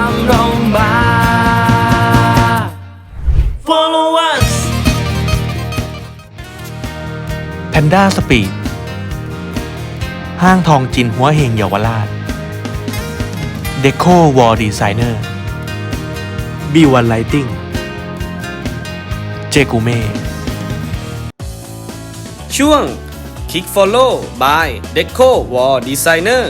ามเรามา Follow us แพนด้าสปีดห้างทองจินหัวเฮงเยาวราชเดโ o วอลดีไซเนอร์บีวันไลติงเจกูเม่ช่วง Kick Follow by Deco Wall Designer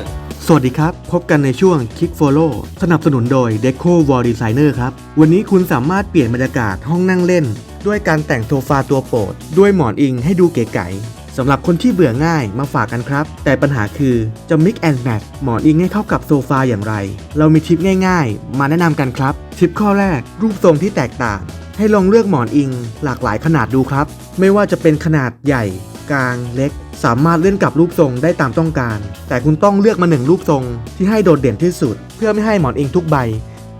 สวัสดีครับ พบกันในช่วง Kick Follow สนับสนุนโดย Deco Wall Designer ครับ วันนี้คุณสามารถเปลี่ยนบรรยากาศห้องนั่งเล่น ด้วยการแต่งโซฟาตัวโปรด ด้วยหมอนอิงให้ดูเก๋ไก๋สำหรับคนที่เบื่อง่ายมาฝากกันครับ แต่ปัญหาคือจะ mix and match หมอนอิงให้เข้ากับโซฟาอย่างไร เรามีทิปง่ายๆ มาแนะนำกันครับ ทิปข้อแรก รูปทรงที่แตกต่าง ให้ลองเลือกหมอนอิงหลากหลายขนาดดูครับ ไม่ว่าจะเป็นขนาดใหญ่ กลางเล็ก สามารถเลื่อนกลับรูปทรงได้ตามต้องการ แต่คุณต้องเลือกมาหนึ่งรูปทรงที่ให้โดดเด่นที่สุด เพื่อไม่ให้หมอนอิงทุกใบ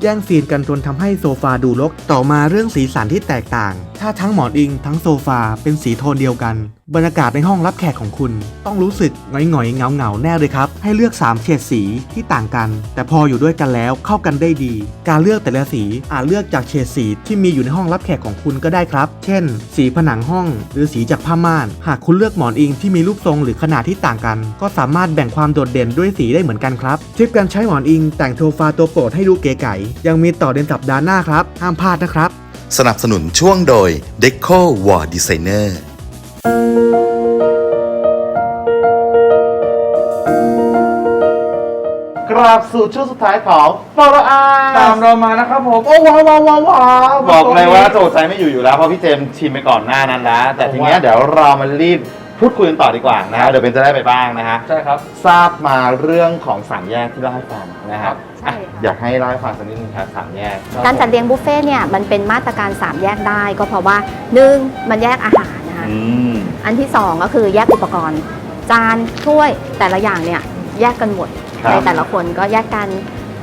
แย่งซีนกันจนทำให้โซฟาดูรกต่อมาเรื่องสีสันที่แตกต่าง ถ้าทั้งหมอนอิงทั้งโซฟาเป็นสีโทนเดียวกัน บรรยากาศในห้องรับแขกของคุณ ต้องรู้สึกหงอยๆเงาๆแน่เลยครับ ให้เลือก 3เฉดสีที่ต่างกัน แต่พออยู่ด้วยกันแล้วเข้ากันได้ดี การเลือกแต่ละสีอาจเลือกจากเฉดสีที่มีอยู่ในห้องรับแขกของคุณก็ได้ครับ เช่น สีผนังห้อง หรือสีจากผ้าม่าน หากคุณเลือกหมอนอิงที่มีรูปทรงหรือขนาดที่ต่างกัน ก็สามารถแบ่งความโดดเด่นด้วยสีได้เหมือนกันครับทริปการใช้หมอนอิงแต่งโซฟาตัวโปรดให้ดูเก๋ไก๋ยังมีต่อในสัปดาห์หน้าครับห้ามพลาดนะครับ สนับสนุนช่วงโดย Deco Wall Designer กราบสู่ช่วงสุดท้ายของ Follow Us ตามเรามานะครับผม โอ้ว้าวว้าวว้าวว้าวบอกเลยว่าโจทย์ใจไม่อยู่อยู่แล้วเพราะพี่เจมส์ชิมไปก่อนหน้านั้นแล้ว แต่ทีเนี้ยเดี๋ยวเรามารีบพูดคุยกันต่อดีกว่านะฮะเดี๋ยวเป็นจะได้ไปบ้างนะฮะ ใช่ครับ ทราบมาเรื่องของสามแยกที่เล่าให้ฟังนะคครัรับ บ อะ อยากให้เล่าให้ฟังสักนิดนึงครับสามแยกการจัดเลี้ยงบุฟเฟ่ต์เนี่ยมันเป็นมาตรการ 3 แยกได้ ก็เพราะว่า 1. มันแยกอาหารนะคะอืมอันที่ 2 ก็คือแยกอุปกรณ์ จานถ้วยแต่ละอย่างเนี่ยแยกกันหมดครับ ในแต่ละคนก็แยกกัน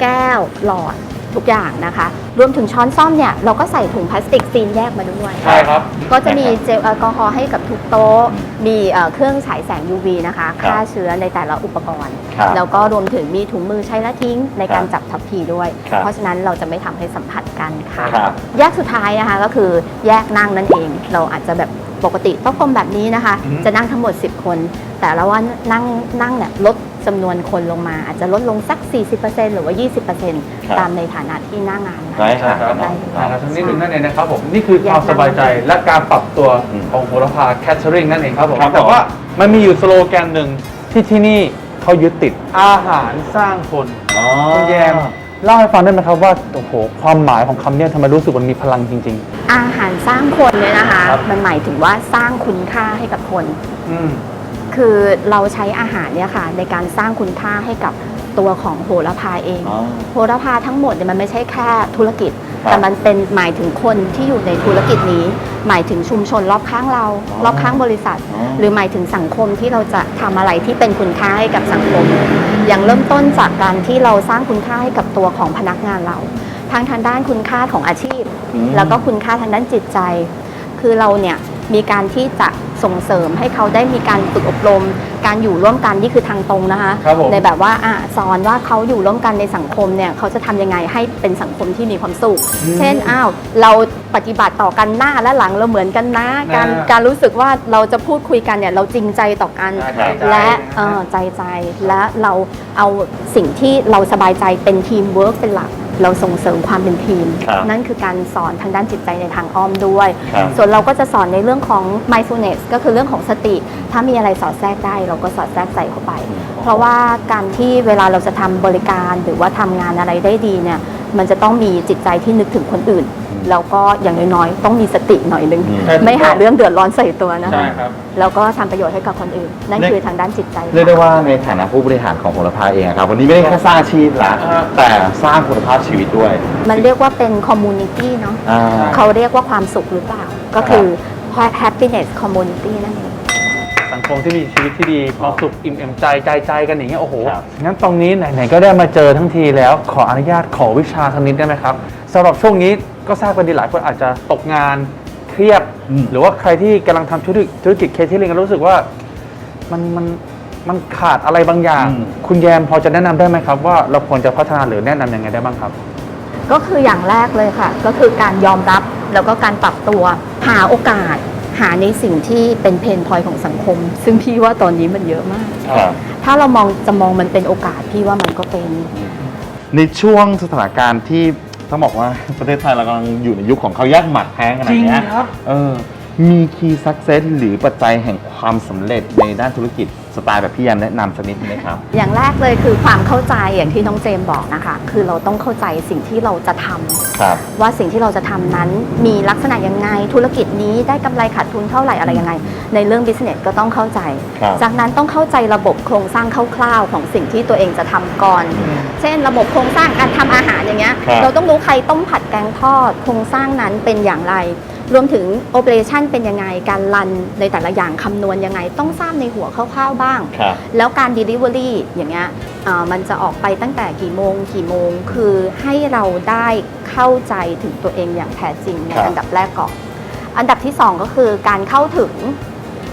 แก้วหลอด ทุกอย่างนะคะ รวมถึงช้อนซ่อมเนี่ยเราก็ใส่ถุงพลาสติกซีนแยกมาด้วย ใช่ครับก็จะมีเจลแอลกอฮอล์ให้กับทุกโต๊ะ มีเอ่อเครื่องฉายแสง UV นะคะครับฆ่าเชื้อในแต่ละอุปกรณ์ครับแล้วก็รวมถึงมีถุงมือใช้และทิ้งในการจับทัพพีด้วยครับเพราะฉะนั้นเราจะไม่ทำให้สัมผัสกันค่ะครับแยกสุดท้ายนะคะก็คือแยกนั่งนั่นเอง เราอาจจะแบบปกติโต๊ะกลมแบบนี้นะคะอืมจะนั่งทั้งหมด 10 คน แต่ละว่านั่งนั่งเนี่ยลด จำนวนคนลงมาอาจจะลดลงสัก 40%หรือว่า20%ตามในฐานะที่หน้างานนะ ได้คะค่ะได้อ่าทั้งนิดนึงนั่นเองนะครับผมนี่คือความสบายใจและการปรับตัวอืมของโหระพาแคทเ e อริงนั่นเองครับผมครับผม แต่ว่ามันมีอยู่สโลแกนหนึ่งที่ที่นี่เขายึดติดอาหารสร้างคนอ๋อ คุณแยมเล่าให้ฟังได้ไหมครับว่าโอ้โหความหมายของคำเนี้ยทำไมรู้สึกมันมีพลังจริง อาหารสร้างคนเนี่ยนะคะ ครับ มันหมายถึงว่าสร้างคุณค่าให้กับคน ๆ อืม คือเราใช้อาหารเนี่ยค่ะ ในการสร้างคุณค่าให้กับตัวของโหระพาเอง อ๋อ โหระพาทั้งหมดเนี่ยมันไม่ใช่แค่ธุรกิจ ครับแต่มันเป็นหมายถึงคนที่อยู่ในธุรกิจนี้ หมายถึงชุมชนรอบข้างเรา อ๋อรอบข้างบริษัท อ๋อ หรือหมายถึงสังคมที่เราจะทำอะไรที่เป็นคุณค่าให้กับสังคม อย่างเริ่มต้นจากการที่เราสร้างคุณค่าให้กับตัวของพนักงานเรา ทั้งทางด้านคุณค่าของอาชีพ อืม แล้วก็คุณค่าทางด้านจิตใจ คือเราเนี่ยมีการที่จะ ส่งเสริมให้เขาได้มีการฝึกอบรม การอยู่ร่วมกันนี่คือทางตรงนะคะ ครับผม ในแบบว่าอะสอนว่าเขาอยู่ร่วมกันในสังคมเนี่ยเขาจะทำยังไงให้เป็นสังคมที่มีความสุข เช่นอ้าวเราปฏิบัติต่อกันหน้าและหลังเราเหมือนกันนะ การอ่าการรู้สึกว่าเราจะพูดคุยกันเนี่ยเราจริงใจต่อกันใจใจและเอ่อใจใจและเราเอาสิ่งที่เราสบายใจเป็นทีมเวิร์กเป็นหลัก เราส่งเสริมความเป็นทีม ครับนั่นคือการสอนทางด้านจิตใจในทางอ้อมด้วย ครับ ส่วนเราก็จะสอนในเรื่องของ mindfulness ก็คือเรื่องของสติ ถ้ามีอะไรสอดแทรกได้ เราก็สอดแทรกใส่เข้าไป เพราะว่าการที่เวลาเราจะทำบริการหรือว่าทำงานอะไรได้ดีเนี่ย มันจะต้องมีจิตใจที่นึกถึงคนอื่น แล้วก็อย่างน้อยๆ ต้องมีสติหน่อยนึง อืม ไม่หาเรื่องเดือดร้อนใส่ตัวนะใช่คะครับ แล้วก็ทำประโยชน์ให้กับคนอื่น นั่นเรียกคือทางด้านจิตใจ เรียกได้ว่าในฐานะผู้บริหารของโหระพาเองอะครับ วันนี้ไม่ได้แค่สร้างอาชีพละอ่า แต่สร้างคุณภาพชีวิตด้วยมันเรียกว่าเป็น community เนาะอ่า เขาเรียกว่าความสุขหรือเปล่า ก็คือ happiness community นั่นเอง สังคมที่มีชีวิตที่ดีความสุขอิ่มเอ็มใจใจใจกันอย่างเงี้ยโอ้โหครับงั้นตรงนี้ไหนๆก็ได้มาเจอทั้งทีแล้ว ขออนุญาตขอวิชาสักนิดได้ไหมครับสำหรับช่วงนี้ ก็ทราบกันดีหลายคนอาจจะตกงานเครียด อืม หรือว่าใครที่กำลังทำธุรกิจธุรกิจเคเทลิงรู้สึกว่ามันมันมันขาดอะไรบางอย่างคุณแยมพอจะแนะนำได้ไหมครับ ว่าเราควรจะพัฒนาหรือแนะนำยังไงได้บ้างครับ ก็คืออย่างแรกเลยค่ะ ก็คือการยอมรับแล้วก็การปรับตัว หาโอกาส หาในสิ่งที่เป็นเพนพอยของสังคม ซึ่งพี่ว่าตอนนี้มันเยอะมาก ครับ ถ้าเรามองจะมองมันเป็นโอกาสพี่ว่ามันก็เป็น ในช่วงสถานการณ์ที่ ต้องบอกว่าประเทศไทยเรากำลังอยู่ในยุคของเขาวแยกหมัดแท้งขนาดเนี้ยจริงครับ เออ มีคีย์สักเซสหรือปัจจัยแห่งความสำเร็จในด้านธุรกิจสไตล์แบบพี่แยมแนะนำสักนิดไหมครับ อย่างแรกเลยคือความเข้าใจอย่างที่น้องเจมส์บอกนะคะ คือเราต้องเข้าใจสิ่งที่เราจะทำครับ ว่าสิ่งที่เราจะทำนั้นมีลักษณะยังไง ธุรกิจนี้ได้กำไรขาดทุนเท่าไหร่อะไรยังไง ในเรื่อง business ก็ต้องเข้าใจ ครับ จากนั้นต้องเข้าใจระบบโครงสร้างคร่าวๆของสิ่งที่ตัวเองจะทำก่อน เช่นระบบโครงสร้างการทำอาหารอย่างเงี้ย ครับ เราต้องรู้ใครต้มผัดแกงทอด โครงสร้างนั้นเป็นอย่างไร รวมถึงโอเปอเรชันเป็นยังไง การรันในแต่ละอย่างคำนวณยังไง ต้องทราบในหัวคร่าวๆบ้าง ครับ แล้วการ Delivery อย่างเงี้ยเอ่อมันจะออกไปตั้งแต่กี่โมง กี่โมง คือให้เราได้เข้าใจถึงตัวเองอย่างแท้จริงในครับ อันดับแรกก่อน อันดับที่ 2 ก็คือการเข้าถึง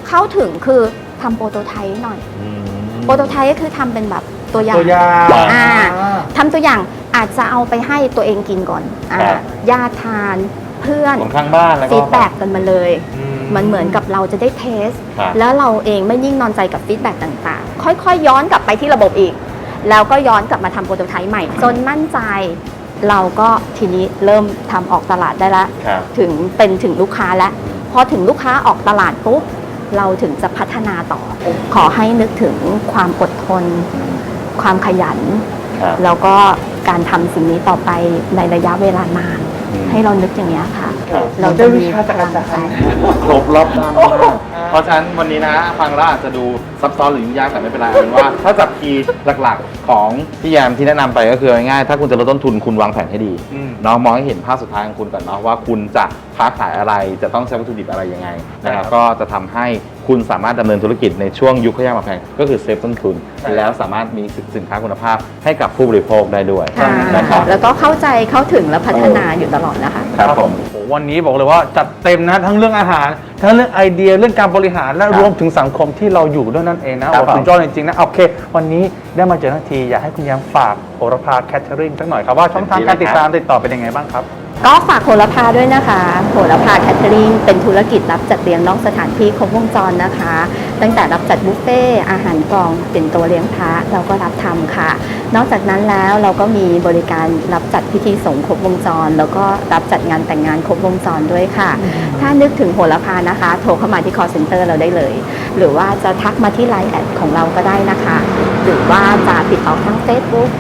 เข้าถึงคือทำโปรโตไทป์หน่อย อืม โปรโตไทป์ก็คือทำเป็นแบบตัวอย่าง ตัวอย่างอ่า ทำตัวอย่างอาจจะเอาไปให้ตัวเองกินก่อนอ่าครับญาติทานเพื่อนคนข้างบ้านแล้วก็ฟีดแบ็กกันมาเลยมันเหมือนกับเราจะได้เทส ครับ แล้วเราเองไม่นิ่งนอนใจกับฟีดแบ็กต่างๆ ค่อยๆ ย้อนกลับไปที่ระบบอีก แล้วก็ย้อนกลับมาทำโปรโตไทป์ใหม่ จนมั่นใจ เราก็ทีนี้เริ่มทำออกตลาดได้แล้วครับ ถึงเป็นถึงลูกค้าแล้ว พอถึงลูกค้าออกตลาดปุ๊บ เราถึงจะพัฒนาต่อ ขอให้นึกถึงความอดทน ความขยัน ครับ แล้วก็การทำสิ่งนี้ต่อไปในระยะเวลานานอืม ให้เรานึกอย่างนี้ยค่ะครับเราจะมีกำลังใจ ครบรอบด้านมาก เพราะฉะนั้นวันนี้นะฟังแล้วอาจจะดูซับซ้อนหรือยุ่งยากแต่ไม่เป็นไรเอาเป็นว่า ถ้าจับคีย์หลักๆของพี่แยมที่แนะนำไปก็คือง่ายๆถ้าคุณจะลดต้นทุนคุณวางแผนให้ดีอืม เนาะมองให้เห็นภาพสุดท้ายของคุณก่อนเนาะว่าคุณจะค้าขายอะไรจะต้องใช้วัตถุดิบอะไรยังไงนะครับครับก็จะทำให้คุณสามารถดำเนินธุรกิจในช่วงยุคขยะมาแพงก็คือเซฟต้นทุนแล้วสามารถมีสินค้าคุณภาพให้กับผู้บริโภคได้ด้วยค่ะนะครับ แล้วก็เข้าใจเข้าถึงและพัฒนาอยู่ตลอดนะคะ ครับผมโอ้โห วันนี้บอกเลยว่าจัดเต็มนะทั้งเรื่องอาหาร ทั้งเรื่องไอเดียเรื่องการบริหารและครับรวมถึงสังคมที่เราอยู่ด้วยนั่นเองนะครัโอ้บสุดยอดจริงๆนะโอเค วันนี้ได้มาเจอทั้งทีอยากให้คุณแยมฝากโหระพาแคทเทอริงสักหน่อยครับว่าช่องทางการติดตามติดต่อเป็นยังไงบ้างครับ ก็ฝากโหระพาด้วยนะคะโหระพาแคทเทอริงเป็นธุรกิจรับจัดเลี้ยงนอกสถานที่ครบวงจรนะคะ ตั้งแต่รับจัดบุฟเฟ่ต์อาหารกล่องเป็นตัวเลี้ยงพระเราก็รับทำค่ะ นอกจากนั้นแล้วเราก็มีบริการรับจัดพิธีสงฆ์ครบวงจร แล้วก็รับจัดงานแต่งงานครบวงจรด้วยค่ะ ถ้านึกถึงโหระพานะคะ โทรเข้ามาที่ call center เราได้เลย หรือว่าจะทักมาที่ Line แอดของเราก็ได้นะคะ หรือว่าจะติดต่อทาง Facebook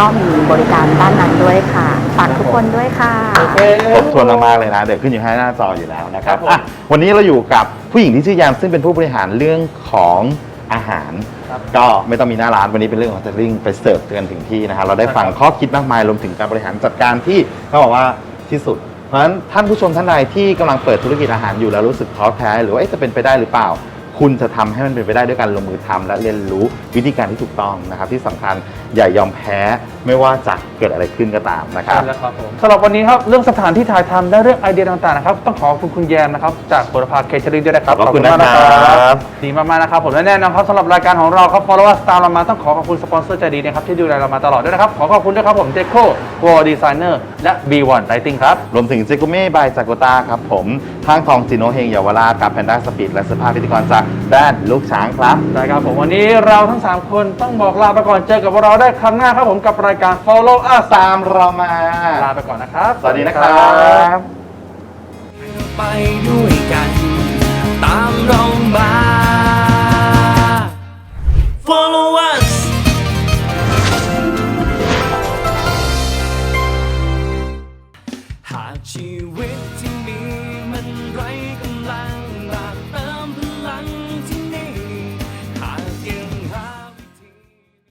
ก็มีบริการด้านนั้นด้วยค่ะ ฝากทุกคนด้วยค่ะครบถ้วนมากๆเลยนะ เดี๋ยวขึ้นอยู่ให้หน้าจออยู่แล้วนะครับครับผม อะวันนี้เราอยู่กับผู้หญิงที่ชื่อยามซึ่งเป็นผู้บริหารเรื่องของอาหารก็ไม่ต้องมีหน้าร้านวันนี้เป็นเรื่องของเทลิ่งไปเสิร์ฟกันถึงที่นะครับเราได้ฟังข้อคิดมากมายรวมถึงการบริหารจัดการที่เขาบอกว่าที่สุด เพราะฉะนั้นท่านผู้ชมท่านใดที่กำลังเปิดธุรกิจอาหารอยู่แล้วรู้สึกท้อแท้หรือว่าเอ๊ะจะเป็นไปได้หรือเปล่า คุณจะทำให้มันเป็นไปได้ด้วยการลงมือทำและเรียนรู้วิธีการที่ถูกต้องนะครับ ที่สำคัญอย่ายอมแพ้ไม่ว่าจะเกิดอะไรขึ้นก็ตามนะครับใช่แล้วครับผมสำหรับวันนี้ครับเรื่องสถานที่ถ่ายทำและเรื่องไอเดียต่างๆนะครับต้องขอบคุณคุณแยมนะครับจากโหระพาเคเทอริงด้วยนะครับขอบคุณมากนะครับดีมากๆนะครับผมและแน่นอนครับสำหรับรายการของเราครับ Follow Us ตามเรามาต้องขอขอบคุณสปอนเซอร์ใจดีนะครับที่ดูแลเรามาตลอดด้วยนะครับขอขอบคุณด้วยครับผมเจโควอลดีไซเนอร์และ B1 Lighting ครับรวมถึงเจกุเม่บายจากโกต้าครับผม ข้างทองจิโนเฮงเยาวราชกับแพนด้าสปีดและสภาพิธีกรจากแดนลูกช้างครับ ได้ครับผมวันนี้เราทั้ง 3 คนต้องบอกลาไปก่อนเจอกับเราได้ครั้งหน้าครับผมกับรายการ Follow Us ตามเรามา ลาไปก่อนนะครับ สวัสดีนะครับไปด้วยกัน ตามเรามา